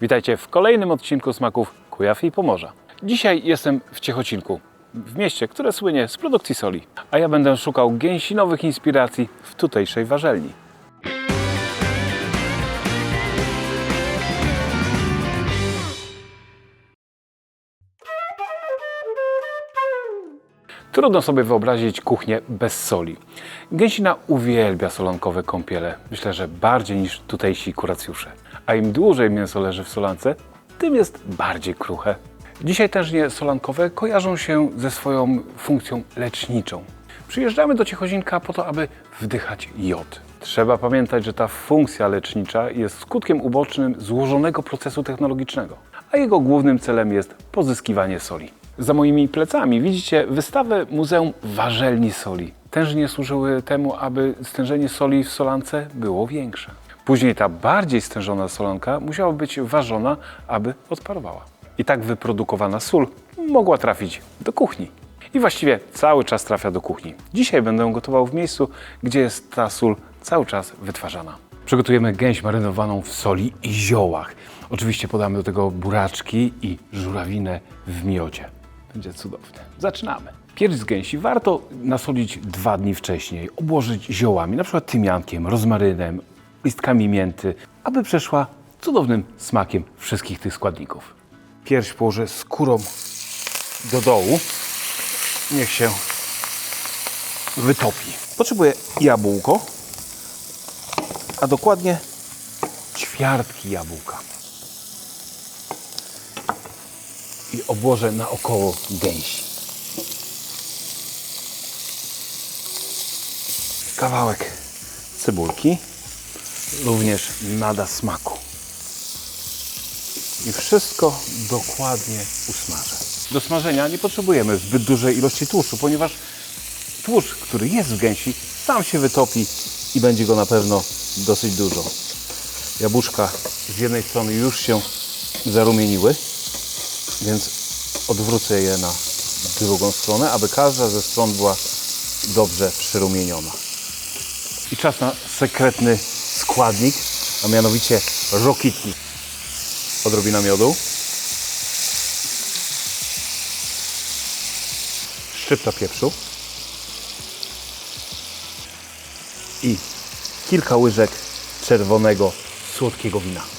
Witajcie w kolejnym odcinku Smaków Kujaw i Pomorza. Dzisiaj jestem w Ciechocinku, w mieście, które słynie z produkcji soli, a ja będę szukał gęsinowych inspiracji w tutejszej warzelni. Trudno sobie wyobrazić kuchnię bez soli. Gęsina uwielbia solonkowe kąpiele, myślę, że bardziej niż tutejsi kuracjusze. A im dłużej mięso leży w solance, tym jest bardziej kruche. Dzisiaj tężnie solankowe kojarzą się ze swoją funkcją leczniczą. Przyjeżdżamy do Ciechozinka po to, aby wdychać jod. Trzeba pamiętać, że ta funkcja lecznicza jest skutkiem ubocznym złożonego procesu technologicznego, a jego głównym celem jest pozyskiwanie soli. Za moimi plecami widzicie wystawę Muzeum Warzelni Soli. Tężnie służyły temu, aby stężenie soli w solance było większe. Później ta bardziej stężona solanka musiała być ważona, aby odparowała. I tak wyprodukowana sól mogła trafić do kuchni. I właściwie cały czas trafia do kuchni. Dzisiaj będę gotował w miejscu, gdzie jest ta sól cały czas wytwarzana. Przygotujemy gęś marynowaną w soli i ziołach. Oczywiście podamy do tego buraczki i żurawinę w miodzie. Będzie cudownie. Zaczynamy. Pierś z gęsi warto nasolić dwa dni wcześniej, obłożyć ziołami, na przykład tymiankiem, rozmarynem, listkami mięty, aby przeszła cudownym smakiem wszystkich tych składników. Pierś położę skórą do dołu. Niech się wytopi. Potrzebuję jabłko, a dokładnie ćwiartki jabłka. I obłożę naokoło gęsi. Kawałek cebulki również nada smaku. I wszystko dokładnie usmażę. Do smażenia nie potrzebujemy zbyt dużej ilości tłuszczu, ponieważ tłuszcz, który jest w gęsi, sam się wytopi i będzie go na pewno dosyć dużo. Jabłuszka z jednej strony już się zarumieniły, więc odwrócę je na drugą stronę, aby każda ze stron była dobrze przyrumieniona. I czas na sekretny składnik, a mianowicie rokitnik. Odrobina miodu. Szczypta pieprzu. I kilka łyżek czerwonego, słodkiego wina.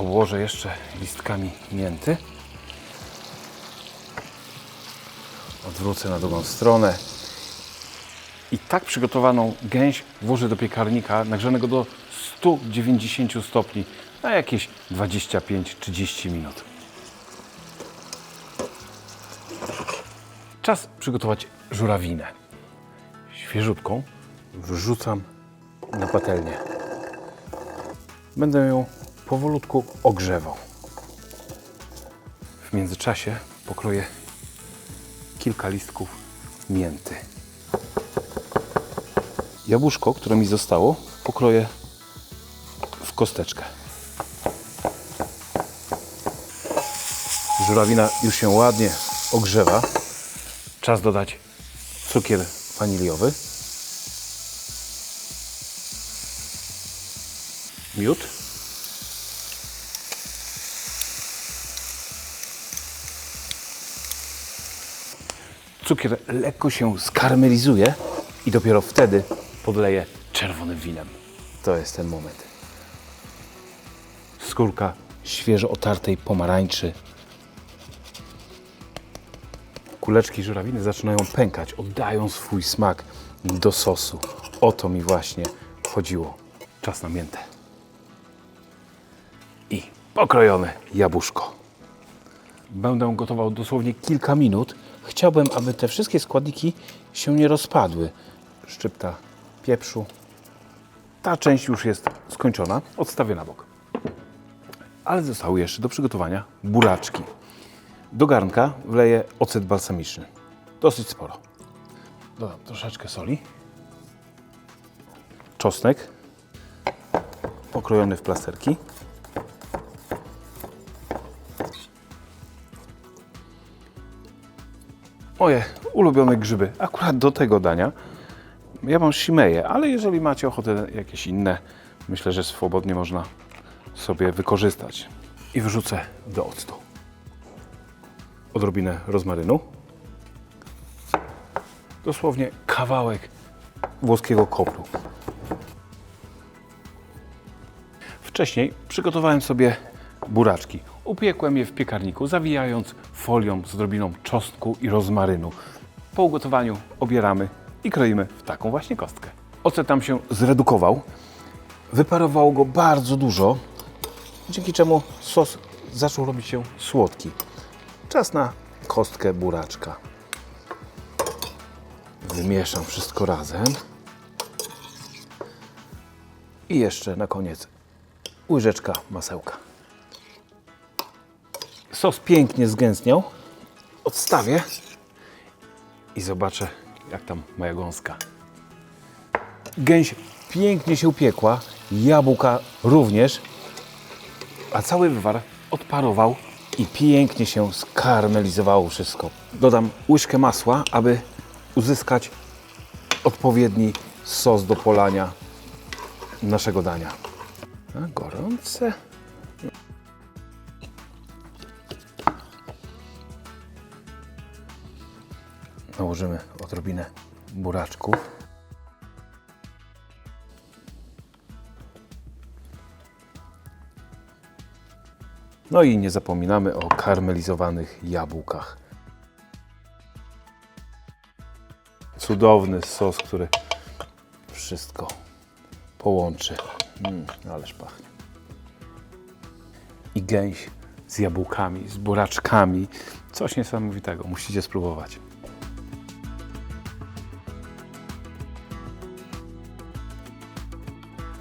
Obłożę jeszcze listkami mięty. Odwrócę na drugą stronę. I tak przygotowaną gęś włożę do piekarnika nagrzanego do 190 stopni na jakieś 25-30 minut. Czas przygotować żurawinę. Świeżutką wrzucam na patelnię. Będę ją powolutku ogrzewał. W międzyczasie pokroję kilka listków mięty. Jabłuszko, które mi zostało, pokroję w kosteczkę. Żurawina już się ładnie ogrzewa. Czas dodać cukier waniliowy. Miód. Cukier lekko się skarmelizuje i dopiero wtedy podleję czerwonym winem. To jest ten moment. Skórka świeżo otartej pomarańczy. Kuleczki żurawiny zaczynają pękać, oddają swój smak do sosu. O to mi właśnie chodziło. Czas na miętę. I pokrojone jabłuszko. Będę gotował dosłownie kilka minut. Chciałbym, aby te wszystkie składniki się nie rozpadły. Szczypta pieprzu. Ta część już jest skończona. Odstawię na bok. Ale zostały jeszcze do przygotowania buraczki. Do garnka wleję ocet balsamiczny. Dosyć sporo. Dodam troszeczkę soli. Czosnek. Pokrojony w plasterki. Moje ulubione grzyby, akurat do tego dania. Ja mam shimeje, ale jeżeli macie ochotę jakieś inne, myślę, że swobodnie można sobie wykorzystać. I wyrzucę do octu. Odrobinę rozmarynu. Dosłownie kawałek włoskiego kopru. Wcześniej przygotowałem sobie buraczki. Upiekłem je w piekarniku, zawijając folią z odrobiną czosnku i rozmarynu. Po ugotowaniu obieramy i kroimy w taką właśnie kostkę. Ocet tam się zredukował. Wyparowało go bardzo dużo, dzięki czemu sos zaczął robić się słodki. Czas na kostkę buraczka. Wymieszam wszystko razem. I jeszcze na koniec łyżeczka masełka. Sos pięknie zgęstniał. Odstawię i zobaczę, jak tam moja gąska. Gęś pięknie się upiekła, jabłka również, a cały wywar odparował i pięknie się skarmelizowało wszystko. Dodam łyżkę masła, aby uzyskać odpowiedni sos do polania naszego dania. A gorące. Nałożymy odrobinę buraczku. No i nie zapominamy o karmelizowanych jabłkach. Cudowny sos, który wszystko połączy. Mm, ależ pachnie. I gęś z jabłkami, z buraczkami. Coś niesamowitego. Musicie spróbować.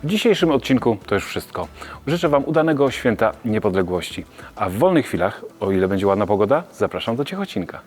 W dzisiejszym odcinku to już wszystko. Życzę Wam udanego święta niepodległości. A w wolnych chwilach, o ile będzie ładna pogoda, zapraszam do Ciechocinka.